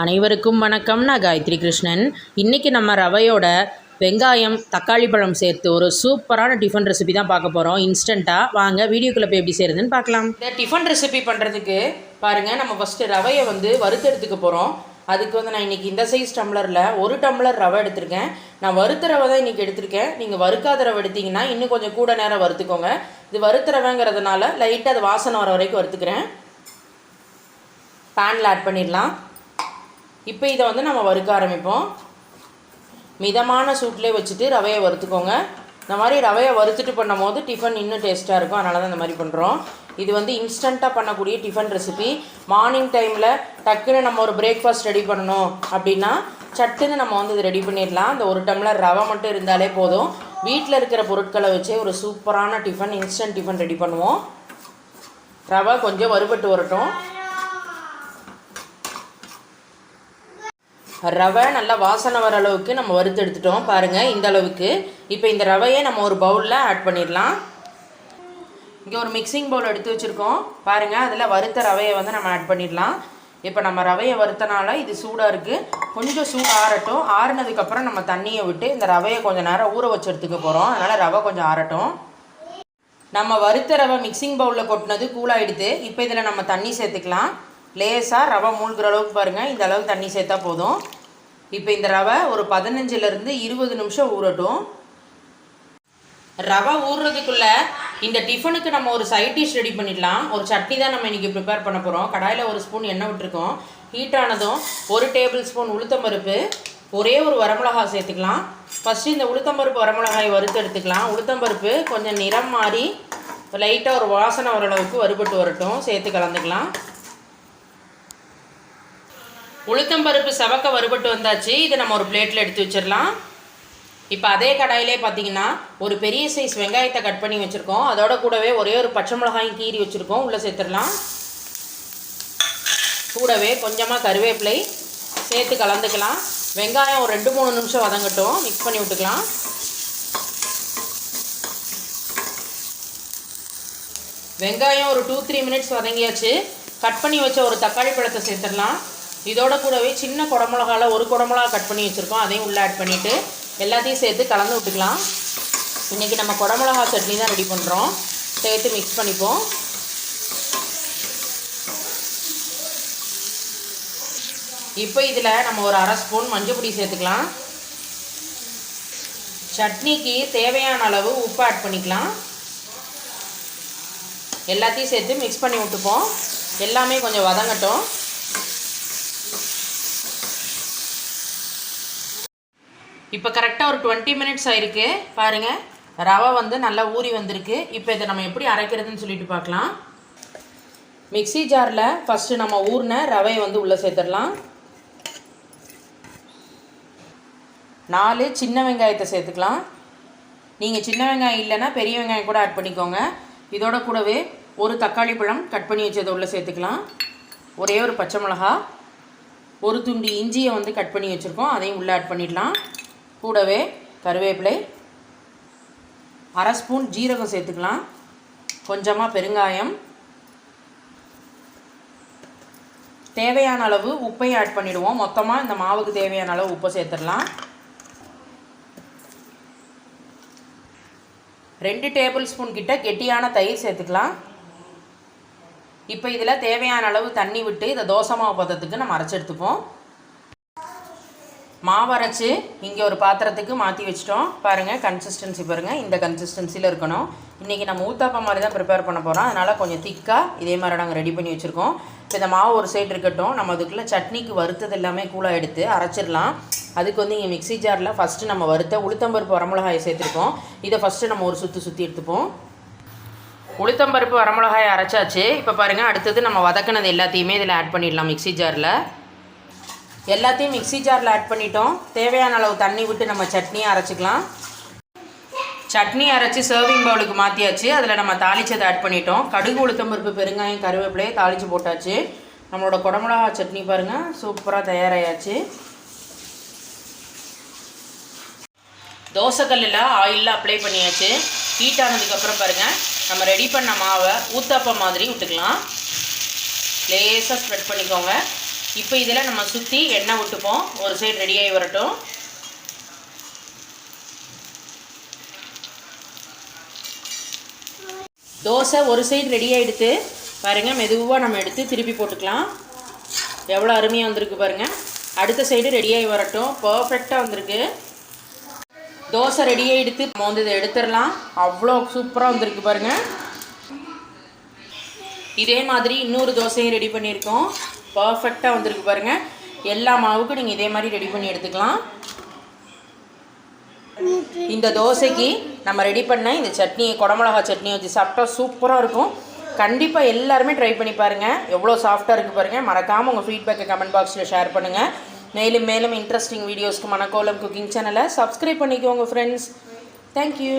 அனைவருக்கும் வணக்கம். நான் காயத்ரி கிருஷ்ணன். இன்றைக்கி நம்ம ரவையோட வெங்காயம் தக்காளி பழம் சேர்த்து ஒரு சூப்பரான டிஃபன் ரெசிபி தான் பார்க்க போகிறோம் இன்ஸ்டண்ட்டாக வாங்க வீடியோக்குள்ளே போய் எப்படி செய்கிறதுன்னு பார்க்கலாம். இந்த டிஃபன் ரெசிபி பண்ணுறதுக்கு பாருங்கள் நம்ம ஃபஸ்ட்டு ரவையை வந்து வறுத்தெடுத்துக்க போகிறோம் அதுக்கு வந்து நான் இன்றைக்கி இந்த சைஸ் டம்ளரில் ஒரு டம்ளர் ரவை எடுத்திருக்கேன். நான் வறுத்த ரவை தான் இன்றைக்கி எடுத்திருக்கேன். நீங்கள் வறுக்காத ரவை எடுத்திங்கன்னா இன்னும் கொஞ்சம் கூட நேரம் வறுத்துக்கோங்க. இது வறுத்த ரவைங்கிறதுனால லைட்டாக அது வாசனை வர வரைக்கும் வறுத்துக்கிறேன். பேனில் ஆட் பண்ணிடலாம். இப்போ இதை வந்து நம்ம வறுக்க ஆரம்பிப்போம். மிதமான சூட்லேயே வச்சுட்டு ரவையை வறுத்துக்கோங்க. இந்த மாதிரி ரவையை வறுத்துட்டு பண்ணும் போது டிஃபன் இன்னும் டேஸ்ட்டாக இருக்கும். அதனால தான் இந்த மாதிரி பண்ணுறோம் இது வந்து இன்ஸ்டண்ட்டாக பண்ணக்கூடிய டிஃபன் ரெசிபி மார்னிங் டைமில் டக்குன்னு நம்ம ஒரு பிரேக்ஃபாஸ்ட் ரெடி பண்ணணும் அப்படின்னா சட்டுன்னு நம்ம வந்து இது ரெடி பண்ணிடலாம். அந்த ஒரு டம்ளர் ரவை மட்டும் இருந்தாலே போதும். வீட்டில் இருக்கிற பொருட்களை வச்சே ஒரு சூப்பரான டிஃபன் இன்ஸ்டன்ட் டிஃபன் ரெடி பண்ணுவோம். ரவை கொஞ்சம் வறுபட்டு வரட்டும். ரவை நல்லா வாசனை வர அளவுக்கு நம்ம வறுத்து எடுத்துட்டோம். பாருங்கள் இந்த அளவுக்கு. இப்போ இந்த ரவையை நம்ம ஒரு பவுலில் ஆட் பண்ணிடலாம். இங்கே ஒரு மிக்சிங் பவுல் எடுத்து வச்சுருக்கோம். பாருங்கள் அதில் வறுத்த ரவையை வந்து நம்ம ஆட் பண்ணிடலாம். இப்போ நம்ம ரவையை வறுத்தனால இது சூடாக இருக்குது கொஞ்சம் சூடு ஆறட்டும். ஆறுனதுக்கப்புறம் நம்ம தண்ணியை விட்டு இந்த ரவையை கொஞ்சம் நேரம் ஊற வச்சு எடுத்துக்க போகிறோம் அதனால் ரவை கொஞ்சம் ஆறட்டும். நம்ம வறுத்த ரவை மிக்சிங் பவுலில் கொட்டினது கூலாயிடுது இப்போ இதில் நம்ம தண்ணி சேர்த்துக்கலாம். லேசாக ரவை மூழ்கிற அளவுக்கு பாருங்கள் இந்த அளவுக்கு தண்ணி சேர்த்தா போதும். இப்போ இந்த ரவை ஒரு பதினஞ்சுலேருந்து இருபது நிமிஷம் ஊறட்டும். ரவை ஊறுறதுக்குள்ளே இந்த டிஃபனுக்கு நம்ம ஒரு சைட் டிஷ் ரெடி பண்ணிடலாம். ஒரு சட்னி தான் நம்ம இன்றைக்கி ப்ரிப்பேர் பண்ண போகிறோம் கடாயில் ஒரு ஸ்பூன் எண்ணெய் விட்டுருக்கோம். ஹீட் ஆனதும் ஒரு டேபிள் ஸ்பூன் உளுத்தம்பருப்பு. ஒரே ஒரு வரமிளகா சேர்த்துக்கலாம். ஃபஸ்ட்டு இந்த உளுத்தம்பருப்பு வரமிளகாயை வறுத்து எடுத்துக்கலாம். உளுத்தம்பருப்பு கொஞ்சம் நிறம் மாறி லைட்டாக ஒரு வாசனை ஓரளவுக்கு வறுபட்டு வரட்டும். சேர்த்து கலந்துக்கலாம். உளுத்தம்பருப்பு சவக்க வறுபட்டு வந்தாச்சு இதை நம்ம ஒரு பிளேட்டில் எடுத்து வச்சிடலாம். இப்போ அதே கடாயிலே பார்த்தீங்கன்னா ஒரு பெரிய சைஸ் வெங்காயத்தை கட் பண்ணி வச்சுருக்கோம். அதோட கூடவே ஒரே ஒரு பச்சை மிளகாயும் கீறி வச்சுருக்கோம். உள்ளே சேர்த்துடலாம். கூடவே கொஞ்சமாக கருவேப்பிலை சேர்த்து கலந்துக்கலாம். வெங்காயம் ஒரு ரெண்டு மூணு நிமிஷம் வதங்கட்டும். மிக்ஸ் பண்ணி விட்டுக்கலாம். வெங்காயம் ஒரு டூ த்ரீ மினிட்ஸ் வதங்கியாச்சு. கட் பண்ணி வச்ச ஒரு தக்காளி பழத்தை சேர்த்துடலாம். இதோட கூடவே சின்ன குடமிளகால ஒரு குடமிளகா கட் பண்ணி வச்சுருக்கோம். அதையும் உள்ளே ஆட் பண்ணிவிட்டு எல்லாத்தையும் சேர்த்து கலந்து விட்டுக்கலாம். இன்றைக்கி நம்ம குடமிளகா சட்னி தான் ரெடி பண்ணுறோம் சேர்த்து மிக்ஸ் பண்ணிப்போம். இப்போ இதில் நம்ம ஒரு அரை ஸ்பூன் மஞ்சள் பொடி சேர்த்துக்கலாம். சட்னிக்கு தேவையான அளவு உப்பு ஆட் பண்ணிக்கலாம். எல்லாத்தையும் சேர்த்து மிக்ஸ் பண்ணி விட்டுப்போம். எல்லாமே கொஞ்சம் வதங்கட்டும். இப்போ கரெக்டாக ஒரு டுவெண்ட்டி மினிட்ஸ் ஆயிருக்கு. பாருங்கள் ரவை வந்து நல்லா ஊறி வந்திருக்கு. இப்போ இதை நம்ம எப்படி அரைக்கிறதுன்னு சொல்லிட்டு பார்க்கலாம். மிக்ஸி ஜாரில் ஃபஸ்ட்டு நம்ம ஊறின ரவையை வந்து உள்ளே சேர்த்துடலாம். நாலு சின்ன வெங்காயத்தை சேர்த்துக்கலாம். நீங்கள் சின்ன வெங்காயம் இல்லைன்னா பெரிய வெங்காயம் கூட ஆட் பண்ணிக்கோங்க. இதோட கூடவே ஒரு தக்காளி பழம் கட் பண்ணி வச்சதை உள்ளே சேர்த்துக்கலாம். ஒரே ஒரு பச்சை மிளகா ஒரு துண்டு இஞ்சியை வந்து கட் பண்ணி வச்சுருக்கோம். அதையும் உள்ளே ஆட் பண்ணிடலாம். கூடவே கருவேப்பிலை அரை ஸ்பூன் ஜீரகம் சேர்த்துக்கலாம். கொஞ்சமாக பெருங்காயம். தேவையான அளவு உப்பையும் ஆட் பண்ணிவிடுவோம் மொத்தமாக இந்த மாவுக்கு தேவையான அளவு உப்பை சேர்த்துடலாம். ரெண்டு டேபிள் ஸ்பூன் கிட்ட கெட்டியான தயிர் சேர்த்துக்கலாம். இப்போ இதில் தேவையான அளவு தண்ணி விட்டு இதை தோசை மாவு பதத்துக்கு நம்ம அரைச்செடுத்துப்போம் மாவரைச்சி மாவு அரைச்சி இங்கே ஒரு பாத்திரத்துக்கு மாற்றி வச்சிட்டோம். பாருங்கள் கன்சிஸ்டன்சி பாருங்கள் இந்த கன்சிஸ்டன்சியில் இருக்கணும். இன்றைக்கி நம்ம ஊத்தாப்பம் மாதிரி தான் ப்ரிப்பேர் பண்ண போகிறோம் அதனால் கொஞ்சம் திக்காக இதே மாதிரி நாங்கள் ரெடி பண்ணி வச்சுருக்கோம். இப்போ இந்த மாவு ஒரு சைடு இருக்கட்டும். நம்ம அதுக்குள்ளே சட்னிக்கு வறுத்தது எல்லாமே கூலாக எடுத்து அரைச்சிடலாம். அதுக்கு வந்து இங்கே மிக்ஸி ஜாரில் ஃபஸ்ட்டு நம்ம வறுத்த உளுத்தம்பருப்பு வரமிளகாயை சேர்த்துருக்கோம் இதை ஃபஸ்ட்டு நம்ம ஒரு சுற்றி சுற்றி எடுத்துப்போம். உளுத்தம்பருப்பு வரமிளகாயை அரைச்சாச்சு. இப்போ பாருங்கள் அடுத்தது நம்ம வதக்கினது எல்லாத்தையுமே இதில் ஆட் பண்ணிடலாம் மிக்ஸி ஜாரில் எல்லாத்தையும் மிக்ஸி ஜாரில் ஆட் பண்ணிட்டோம். தேவையான அளவு தண்ணி விட்டு நம்ம சட்னியை அரைச்சிக்கலாம். சட்னி அரைச்சி சர்விங் பவுலுக்கு மாற்றியாச்சு அதில் நம்ம தாளிச்சதை ஆட் பண்ணிட்டோம். கடுகு உளுத்தம்பருப்பு பெருங்காயம் கருவேப்பிலையை தாளித்து போட்டாச்சு. நம்மளோட குடமிளகா சட்னி பாருங்கள் சூப்பராக தயாராகியாச்சு தோசைக்கல்லில் ஆயிலில் அப்ளை பண்ணியாச்சு. ஹீட் ஆனதுக்கப்புறம் பாருங்கள் நம்ம ரெடி பண்ண மாவை ஊத்தாப்பம் மாதிரி விட்டுக்கலாம். லேசாக ஸ்ப்ரெட் பண்ணிக்கோங்க. இப்போ இதில் நம்ம சுற்றி எண்ணெய் விட்டுப்போம். ஒரு சைடு ரெடியாகி வரட்டும். தோசை ஒரு சைடு ரெடி ஆகிடுத்து பாருங்கள் மெதுவாக நம்ம எடுத்து திருப்பி போட்டுக்கலாம். எவ்வளோ அருமையாக வந்திருக்கு பாருங்கள் அடுத்த சைடு ரெடியாகி வரட்டும். பர்ஃபெக்டாக வந்திருக்கு. தோசை ரெடியாக எடுத்து நம்ம வந்து இதை எடுத்துடலாம். அவ்வளோ சூப்பராக வந்திருக்கு பாருங்கள் இதே மாதிரி இன்னொரு தோசையும் ரெடி பண்ணியிருக்கோம். பர்ஃபெக்டாக வந்திருக்கு பாருங்கள் எல்லா மாவுக்கும் நீங்கள் இதே மாதிரி ரெடி பண்ணி எடுத்துக்கலாம். இந்த தோசைக்கு நம்ம ரெடி பண்ண இந்த சட்னி குடமிளகா சட்னி வச்சு சாப்பிட்டா சூப்பராக இருக்கும். கண்டிப்பாக எல்லாருமே ட்ரை பண்ணி பாருங்கள் எவ்வளோ சாஃப்டாக இருக்குது பாருங்கள் மறக்காமல் உங்கள் ஃபீட்பேக்கை கமெண்ட் பாக்ஸில் ஷேர் பண்ணுங்கள் மேலும் மேலும் இன்ட்ரெஸ்டிங் வீடியோஸ்க்கு மணக்கோலம் குக்கிங் சேனலை சப்ஸ்கிரைப் பண்ணிக்கோங்க ஃப்ரெண்ட்ஸ் தேங்க்யூ